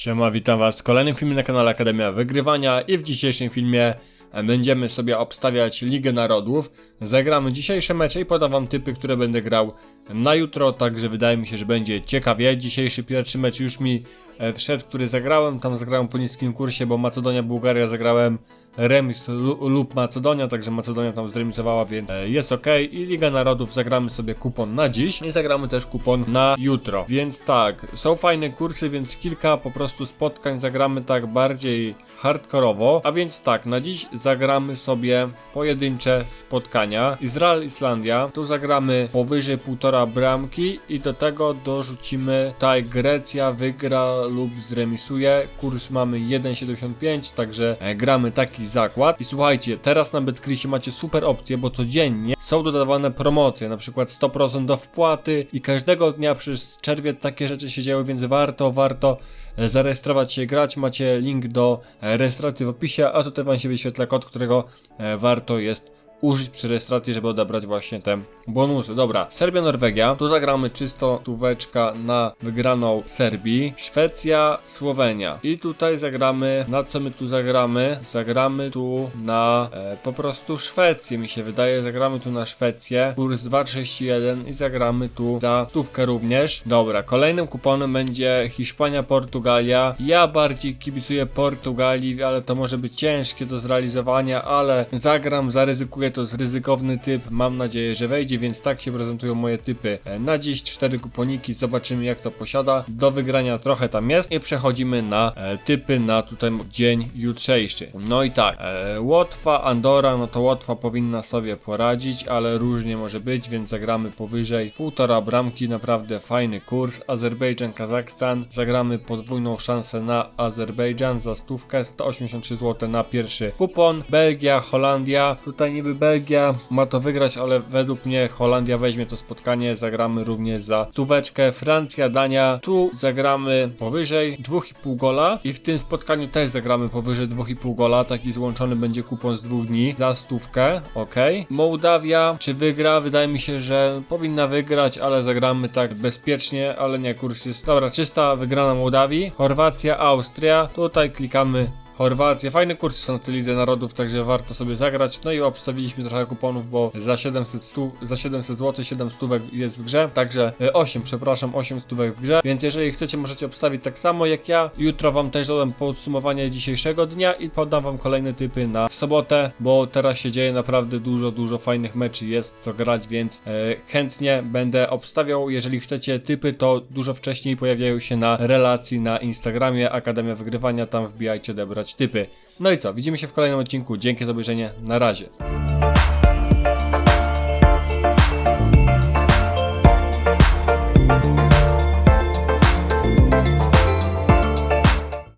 Siema, witam was w kolejnym filmie na kanale Akademia Wygrywania i w dzisiejszym filmie e, będziemy sobie obstawiać Ligę Narodów. Zagramy dzisiejsze mecze i podam wam typy, które będę grał na jutro, także wydaje mi się, że będzie ciekawie. Dzisiejszy pierwszy mecz już mi e, wszedł, który zagrałem, tam zagrałem po niskim kursie, bo Macedonia, Bułgaria zagrałem remis lu- lub Macedonia, także Macedonia tam zremisowała, więc e, jest ok. I Liga Narodów zagramy sobie kupon na dziś i zagramy też kupon na jutro. Więc tak, są fajne kursy, więc kilka po prostu spotkań zagramy tak bardziej hardkorowo. A więc tak, na dziś zagramy sobie pojedyncze spotkania. Izrael, Islandia, tu zagramy powyżej półtora bramki i do tego dorzucimy tutaj Grecja wygra lub zremisuje. Kurs mamy 1,75, także e, gramy taki zakład. I słuchajcie, teraz na BetCrissie macie super opcje, bo codziennie są dodawane promocje, na przykład 100% do wpłaty i każdego dnia przez czerwiec takie rzeczy się dzieją, więc warto, warto zarejestrować się, grać. Macie link do rejestracji w opisie, a tutaj wam się wyświetla kod, którego e, warto jest użyć przy rejestracji, żeby odebrać właśnie te bonusy. Dobra, Serbia, Norwegia. Tu zagramy czysto tuweczka na wygraną Serbii. Szwecja, Słowenia. I tutaj zagramy, na co my tu zagramy? Zagramy tu na e, po prostu Szwecję, mi się wydaje. Zagramy tu na Szwecję. Kurs 2,31 i zagramy tu za stówkę również. Dobra, kolejnym kuponem będzie Hiszpania, Portugalia. Ja bardziej kibicuję Portugalii, ale to może być ciężkie do zrealizowania, ale zagram, zaryzykuję to z ryzykowny typ. Mam nadzieję, że wejdzie, więc tak się prezentują moje typy e, na dziś. Cztery kuponiki, zobaczymy jak to posiada. Do wygrania trochę tam jest i przechodzimy na e, typy na tutaj dzień jutrzejszy. No i tak, e, Łotwa, Andora, no to Łotwa powinna sobie poradzić, ale różnie może być, więc zagramy powyżej półtora bramki, naprawdę fajny kurs. Azerbejdżan, Kazachstan, zagramy podwójną szansę na Azerbejdżan za stówkę, 183 zł na pierwszy kupon. Belgia, Holandia, tutaj niby Belgia ma to wygrać, ale według mnie Holandia weźmie to spotkanie, zagramy również za stóweczkę. Francja, Dania, tu zagramy powyżej 2,5 gola i w tym spotkaniu też zagramy powyżej 2,5 gola, taki złączony będzie kupon z dwóch dni za stówkę, ok. Mołdawia, czy wygra? Wydaje mi się, że powinna wygrać, ale zagramy tak bezpiecznie, ale nie, kurs jest, dobra, czysta wygrana Mołdawii. Chorwacja, Austria, tutaj klikamy Chorwacja. Fajne kursy są na tej Lidze Narodów, także warto sobie zagrać. No i obstawiliśmy trochę kuponów, bo za 700, stu, za 700 zł 7 stówek jest w grze, także e, 8, przepraszam, 8 stówek w grze. Więc jeżeli chcecie, możecie obstawić tak samo jak ja. Jutro wam też dodam podsumowanie dzisiejszego dnia i podam wam kolejne typy na sobotę, bo teraz się dzieje naprawdę dużo, dużo fajnych meczy jest co grać, więc e, chętnie będę obstawiał. Jeżeli chcecie typy, to dużo wcześniej pojawiają się na relacji na Instagramie Akademia Wygrywania, tam wbijajcie odebrać typy. No i co, widzimy się w kolejnym odcinku. Dzięki za obejrzenie, na razie.